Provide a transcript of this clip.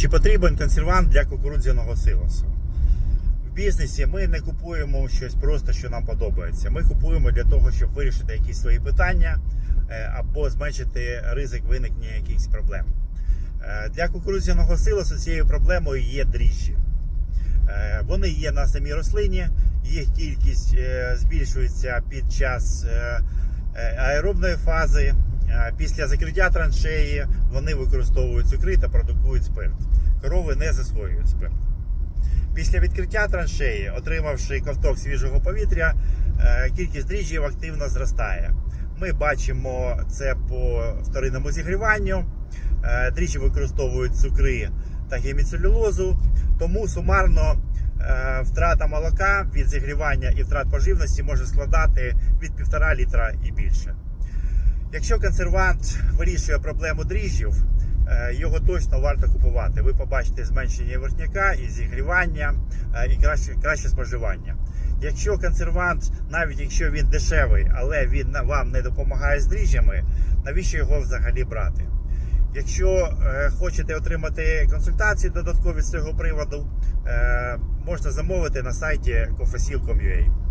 Чи потрібен консервант для кукурудзяного силосу? В бізнесі ми не купуємо щось просто, що нам подобається. Ми купуємо для того, щоб вирішити якісь свої питання е, або зменшити ризик виникнення якихось проблем. Е, Для кукурудзяного силосу цією проблемою є дріжджі. Е, Вони є на самій рослині, їх кількість збільшується під час аеробної фази. Е, Після закриття траншеї вони використовують цукри та продукують спирт. Корови не засвоюють спирт. Після відкриття траншеї, отримавши ковток свіжого повітря, е, кількість дріжджів активно зростає. Ми бачимо це по вторинному зігріванню. Е, Дріжджі використовують цукри та геміцелюлозу, тому сумарно втрата молока від зігрівання і втрат поживності може складати від 1,5 літра і більше. Якщо консервант вирішує проблему дріжджів, е, його точно варто купувати. Ви побачите зменшення верхняка і зігрівання, е, і краще, краще споживання. Якщо консервант, навіть якщо він дешевий, але він вам не допомагає з дріжджами, навіщо його взагалі брати? Якщо е, хочете отримати консультації додаткові з цього приводу, можна замовити на сайті coffeesil.com.ua.